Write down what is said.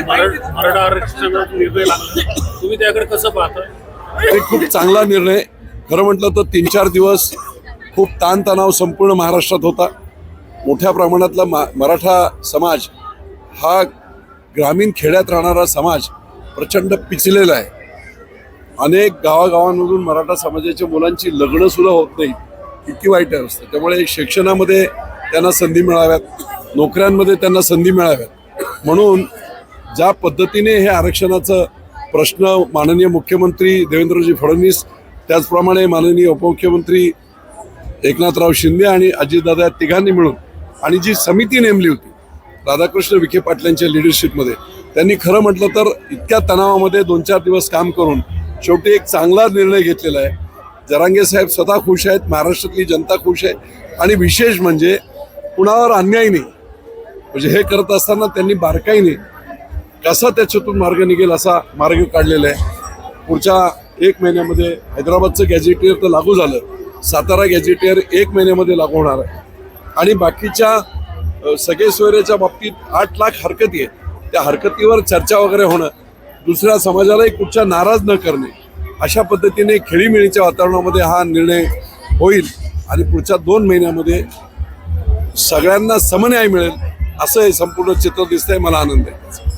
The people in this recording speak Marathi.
मराठा आरक्षणाचा निर्णय लागला. तुम्ही त्याकडे कसं पाहता? खूप चांगला निर्णय. खरं म्हटलं तर तीन चार दिवस खूप ताणतणाव संपूर्ण महाराष्ट्रात होता. मोठ्या प्रमाणातला मा मराठा समाज हा ग्रामीण खेड्यात राहणारा समाज प्रचंड पिचलेला आहे. अनेक गावागावांमधून मराठा समाजाच्या मुलांची लग्न सुद्धा होत नाही इतकी वाईट अवस्था. त्यामुळे शिक्षणामध्ये त्यांना संधी मिळाव्यात. नोकऱ्यांमध्ये त्यांना संधी मिळाव्यात. म्हणून ज्या पद्धतीने हे आरक्षणाचं प्रश्न माननीय मुख्यमंत्री देवेंद्रजी फडणवीस त्याचप्रमाणे माननीय उपमुख्यमंत्री एकनाथराव शिंदे आणि अजितदादा तिघांनी मिळून आणि जी समिती नेमली होती राधाकृष्ण विखे पाटलांच्या लिडरशिपमध्ये त्यांनी खरं म्हटलं तर इतक्या तणावामध्ये दोन चार दिवस काम करून शेवटी एक चांगला निर्णय घेतलेला आहे. जरांगे साहेब स्वतः खुश आहेत महाराष्ट्रातली जनता खुश आहे आणि विशेष म्हणजे कुणावर अन्याय नाही. म्हणजे हे करत असताना त्यांनी बारकाईने कसा त्याच्यातून मार्ग निघेल असा मार्ग काढलेला आहे. पुढच्या एक महिन्यामध्ये हैदराबादचं गॅझेटियर तर लागू झालं. सातारा गॅझेटियर एक महिन्यामध्ये लागू होणार आहे. आणि बाकीच्या सगळे सोयऱ्याच्या बाबतीत आठ लाख हरकती आहे त्या हरकतीवर चर्चा वगैरे होणं दुसऱ्या समाजालाही कुठच्या नाराज न करणे अशा पद्धतीने खेळीमेळीच्या वातावरणामध्ये हा निर्णय होईल आणि पुढच्या दोन महिन्यामध्ये सगळ्यांना समन्याय मिळेल असं हे संपूर्ण चित्र दिसतंय मला आनंद आहे.